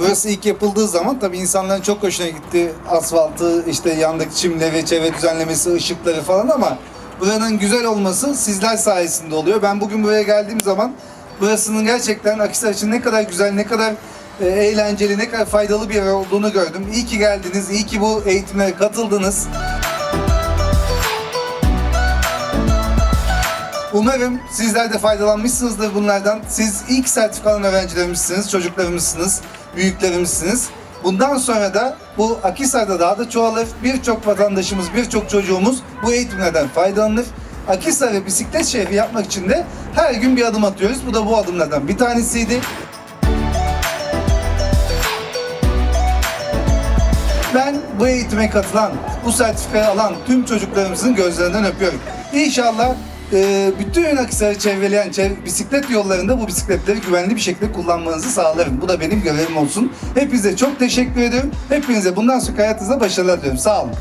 Burası ilk yapıldığı zaman tabii insanların çok hoşuna gitti. Asfaltı, işte yandaki çimleri, çevre düzenlemesi, ışıkları falan ama buranın güzel olması sizler sayesinde oluyor. Ben bugün buraya geldiğim zaman burasının gerçekten Akhisar için ne kadar güzel, ne kadar e, eğlenceli, ne kadar faydalı bir yer olduğunu gördüm. İyi ki geldiniz, iyi ki bu eğitimlere katıldınız. Umarım sizler de faydalanmışsınızdır bunlardan. Siz ilk sertifikalı öğrencilerimizsiniz, çocuklarımızsınız, büyüklerimizsiniz. Bundan sonra da bu Akhisar'da daha da çoğalır. Birçok vatandaşımız, birçok çocuğumuz bu eğitimlerden faydalanır. Akhisar'ı bisiklet şehri yapmak için de her gün bir adım atıyoruz. Bu da bu adımlardan bir tanesiydi. Ben bu eğitime katılan, bu sertifikayı alan tüm çocuklarımızın gözlerinden öpüyorum. İnşallah e, bütün Akhisar'ı çevreleyen çev- bisiklet yollarında bu bisikletleri güvenli bir şekilde kullanmanızı sağlarım. Bu da benim görevim olsun. Hepinize çok teşekkür ediyorum. Hepinize bundan sonra hayatınızda başarılar diliyorum. Sağ olun.